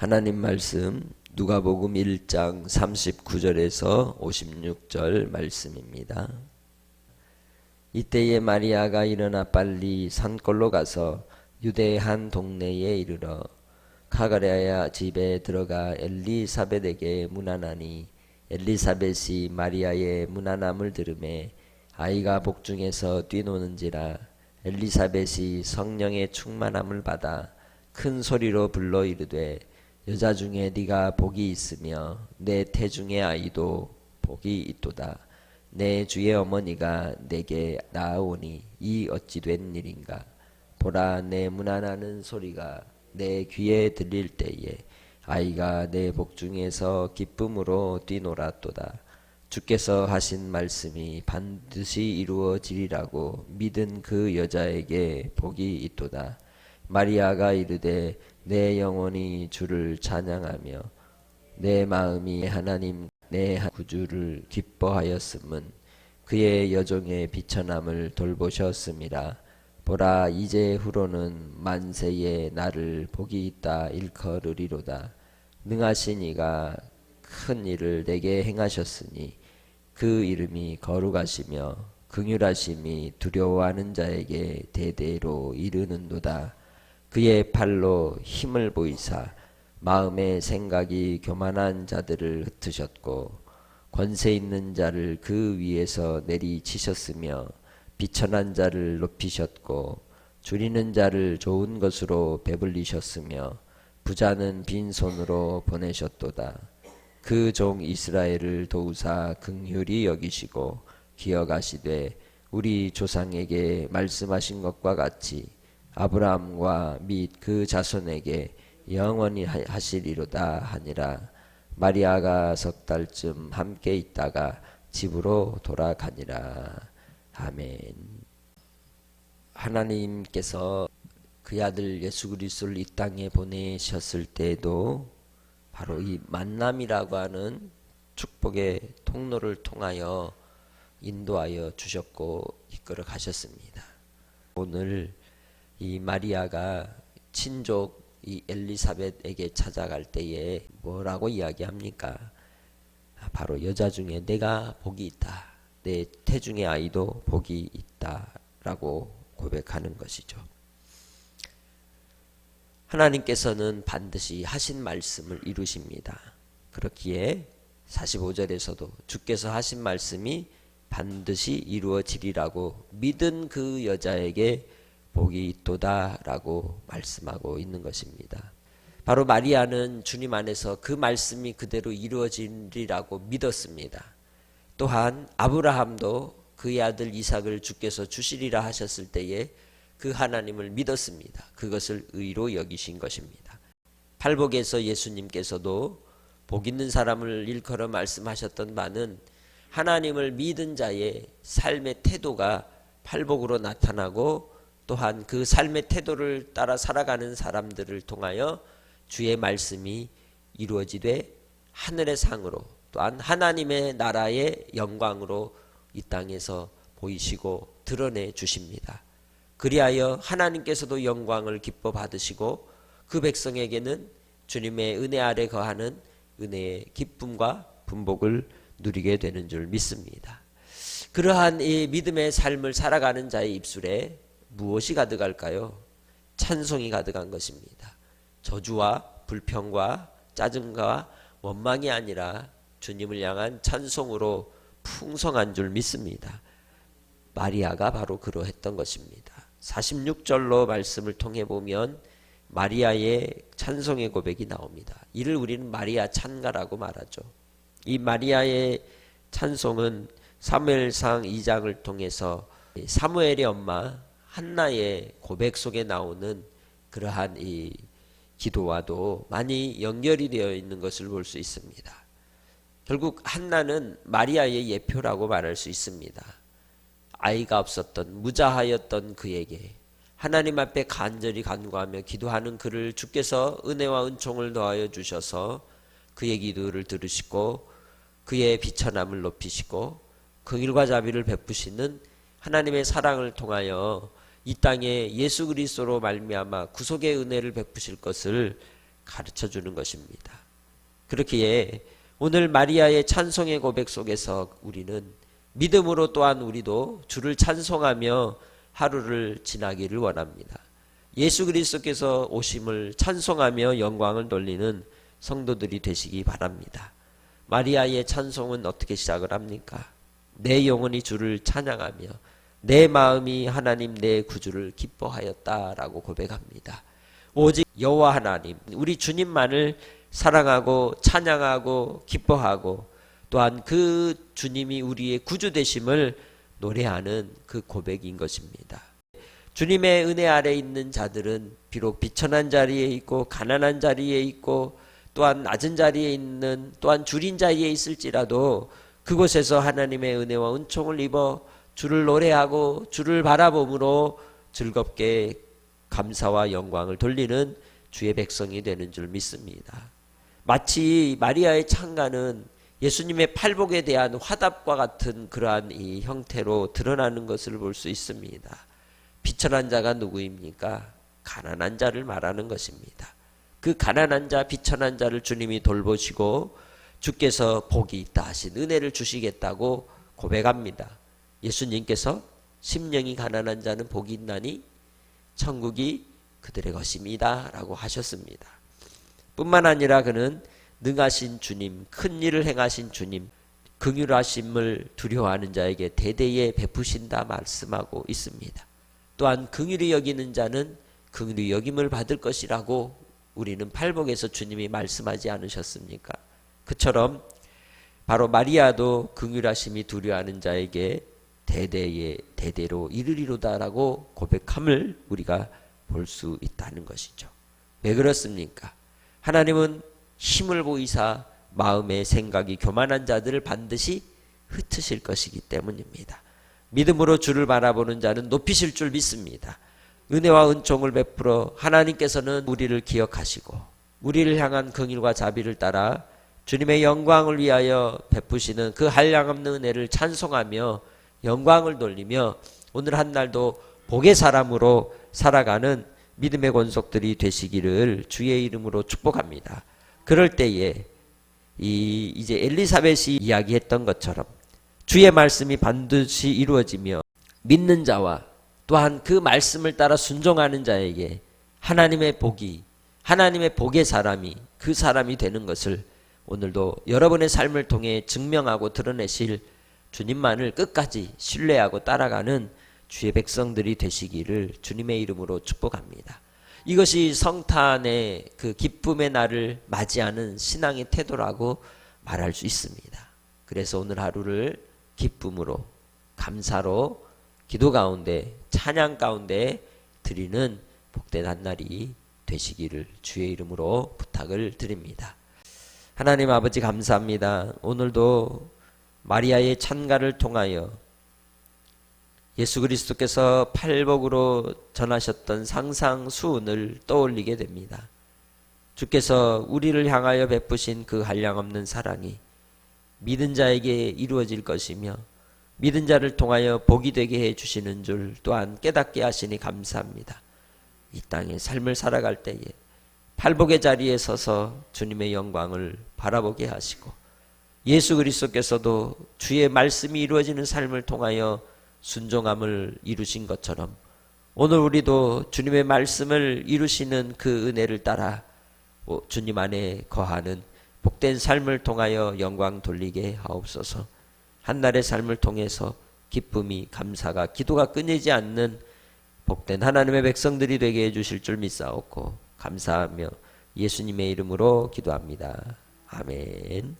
하나님 말씀 누가복음 1장 39절에서 56절 말씀입니다. 이때에 마리아가 일어나 빨리 산골로 가서 유대의 한 동네에 이르러 카가랴야 집에 들어가 엘리사벳에게 문안하니 엘리사벳이 마리아의 문안함을 들음에 아이가 복중에서 뛰노는지라 엘리사벳이 성령의 충만함을 받아 큰 소리로 불러 이르되 여자 중에 네가 복이 있으며 내 태중의 아이도 복이 있도다. 내 주의 어머니가 내게 나아오니 이 어찌 된 일인가? 보라 내 문안하는 소리가 내 귀에 들릴 때에 아이가 내 복중에서 기쁨으로 뛰놀았도다. 주께서 하신 말씀이 반드시 이루어지리라고 믿은 그 여자에게 복이 있도다. 마리아가 이르되 내 영혼이 주를 찬양하며 내 마음이 하나님 내 구주를 기뻐하였음은 그의 여종의 비천함을 돌보셨음이라 보라 이제 후로는 만세에 나를 복이 있다 일컬으리로다. 능하신 이가 큰 일을 내게 행하셨으니 그 이름이 거룩하시며 긍휼하심이 두려워하는 자에게 대대로 이르는도다 그의 팔로 힘을 보이사 마음의 생각이 교만한 자들을 흩으셨고 권세 있는 자를 그 위에서 내리치셨으며 비천한 자를 높이셨고 줄이는 자를 좋은 것으로 배불리셨으며 부자는 빈손으로 보내셨도다. 그 종 이스라엘을 도우사 긍휼히 여기시고 기억하시되 우리 조상에게 말씀하신 것과 같이 아브라함과 및 그 자손에게 영원히 하- 하시리로다 하니라. 마리아가 석 달쯤 함께 있다가 집으로 돌아가니라. 아멘. 하나님께서 그 아들 예수 그리스도를 이 땅에 보내셨을 때에도 바로 이 만남이라고 하는 축복의 통로를 통하여 인도하여 주셨고 이끌어 가셨습니다. 오늘 이 마리아가 친족 이 엘리사벳에게 찾아갈 때에 뭐라고 이야기합니까? 아, 바로 여자 중에 내가 복이 있다. 내 태중의 아이도 복이 있다라고 고백하는 것이죠. 하나님께서는 반드시 하신 말씀을 이루십니다. 그렇기에 45절에서도 주께서 하신 말씀이 반드시 이루어지리라고 믿은 그 여자에게 복이 있도다라고 말씀하고 있는 것입니다. 바로 마리아는 주님 안에서 그 말씀이 그대로 이루어지리라고 믿었습니다. 또한 아브라함도 그의 아들 이삭을 주께서 주시리라 하셨을 때에 그 하나님을 믿었습니다. 그것을 의로 여기신 것입니다. 팔복에서 예수님께서도 복 있는 사람을 일컬어 말씀하셨던 바는 하나님을 믿은 자의 삶의 태도가 팔복으로 나타나고 또한 그 삶의 태도를 따라 살아가는 사람들을 통하여 주의 말씀이 이루어지되 하늘의 상으로 또한 하나님의 나라의 영광으로 이 땅에서 보이시고 드러내 주십니다. 그리하여 하나님께서도 영광을 기뻐 받으시고 그 백성에게는 주님의 은혜 아래 거하는 은혜의 기쁨과 분복을 누리게 되는 줄 믿습니다. 그러한 이 믿음의 삶을 살아가는 자의 입술에 무엇이 가득할까요? 찬송이 가득한 것입니다. 저주와 불평과 짜증과 원망이 아니라 주님을 향한 찬송으로 풍성한 줄 믿습니다. 마리아가 바로 그러했던 것입니다. 46절로 말씀을 통해 보면 마리아의 찬송의 고백이 나옵니다. 이를 우리는 마리아 찬가라고 말하죠. 이 마리아의 찬송은 사무엘상 2장을 통해서 사무엘의 엄마 한나의 고백 속에 나오는 그러한 이 기도와도 많이 연결이 되어 있는 것을 볼 수 있습니다. 결국 한나는 마리아의 예표라고 말할 수 있습니다. 아이가 없었던 무자하였던 그에게 하나님 앞에 간절히 간구하며 기도하는 그를 주께서 은혜와 은총을 더하여 주셔서 그의 기도를 들으시고 그의 비천함을 높이시고 긍일과 자비를 베푸시는 하나님의 사랑을 통하여 이 땅에 예수 그리스도로 말미암아 구속의 은혜를 베푸실 것을 가르쳐 주는 것입니다. 그렇기에 오늘 마리아의 찬송의 고백 속에서 우리는 믿음으로 또한 우리도 주를 찬송하며 하루를 지나기를 원합니다. 예수 그리스도께서 오심을 찬송하며 영광을 돌리는 성도들이 되시기 바랍니다. 마리아의 찬송은 어떻게 시작을 합니까? 내 영혼이 주를 찬양하며 내 마음이 하나님 내 구주를 기뻐하였다라고 고백합니다. 오직 여호와 하나님 우리 주님만을 사랑하고 찬양하고 기뻐하고 또한 그 주님이 우리의 구주 되심을 노래하는 그 고백인 것입니다. 주님의 은혜 아래 있는 자들은 비록 비천한 자리에 있고 가난한 자리에 있고 또한 낮은 자리에 있는 또한 줄인 자리에 있을지라도 그곳에서 하나님의 은혜와 은총을 입어 주를 노래하고 주를 바라봄으로 즐겁게 감사와 영광을 돌리는 주의 백성이 되는 줄 믿습니다. 마치 마리아의 창가는 예수님의 팔복에 대한 화답과 같은 그러한 이 형태로 드러나는 것을 볼 수 있습니다. 비천한 자가 누구입니까? 가난한 자를 말하는 것입니다. 그 가난한 자, 비천한 자를 주님이 돌보시고 주께서 복이 있다 하신 은혜를 주시겠다고 고백합니다. 예수님께서 심령이 가난한 자는 복이 있나니 천국이 그들의 것입니다. 라고 하셨습니다. 뿐만 아니라 그는 능하신 주님, 큰 일을 행하신 주님, 긍휼하심을 두려워하는 자에게 대대에 베푸신다 말씀하고 있습니다. 또한 긍휼히 여기는 자는 긍휼히 여김을 받을 것이라고 우리는 팔복에서 주님이 말씀하지 않으셨습니까? 그처럼 바로 마리아도 긍휼하심이 두려워하는 자에게 대대에 대대로 이르리로다라고 고백함을 우리가 볼 수 있다는 것이죠. 왜 그렇습니까? 하나님은 힘을 보이사 마음의 생각이 교만한 자들을 반드시 흩으실 것이기 때문입니다. 믿음으로 주를 바라보는 자는 높이실 줄 믿습니다. 은혜와 은총을 베풀어 하나님께서는 우리를 기억하시고 우리를 향한 긍휼과 자비를 따라 주님의 영광을 위하여 베푸시는 그 한량없는 은혜를 찬송하며 영광을 돌리며 오늘 한 날도 복의 사람으로 살아가는 믿음의 권속들이 되시기를 주의 이름으로 축복합니다. 그럴 때에 이 이제 엘리사벳이 이야기했던 것처럼 주의 말씀이 반드시 이루어지며 믿는 자와 또한 그 말씀을 따라 순종하는 자에게 하나님의 복이 하나님의 복의 사람이 그 사람이 되는 것을 오늘도 여러분의 삶을 통해 증명하고 드러내실 주님만을 끝까지 신뢰하고 따라가는 주의 백성들이 되시기를 주님의 이름으로 축복합니다. 이것이 성탄의 그 기쁨의 날을 맞이하는 신앙의 태도라고 말할 수 있습니다. 그래서 오늘 하루를 기쁨으로 감사로 기도 가운데 찬양 가운데 드리는 복된 한 날이 되시기를 주의 이름으로 부탁을 드립니다. 하나님 아버지 감사합니다. 오늘도 마리아의 찬가를 통하여 예수 그리스도께서 팔복으로 전하셨던 상상 수훈을 떠올리게 됩니다. 주께서 우리를 향하여 베푸신 그 한량없는 사랑이 믿은 자에게 이루어질 것이며 믿은 자를 통하여 복이 되게 해 주시는 줄 또한 깨닫게 하시니 감사합니다. 이 땅에 삶을 살아갈 때에 팔복의 자리에 서서 주님의 영광을 바라보게 하시고 예수 그리스도께서도 주의 말씀이 이루어지는 삶을 통하여 순종함을 이루신 것처럼 오늘 우리도 주님의 말씀을 이루시는 그 은혜를 따라 주님 안에 거하는 복된 삶을 통하여 영광 돌리게 하옵소서. 한날의 삶을 통해서 기쁨이 감사가 기도가 끊이지 않는 복된 하나님의 백성들이 되게 해 주실 줄 믿사옵고 감사하며 예수님의 이름으로 기도합니다. 아멘.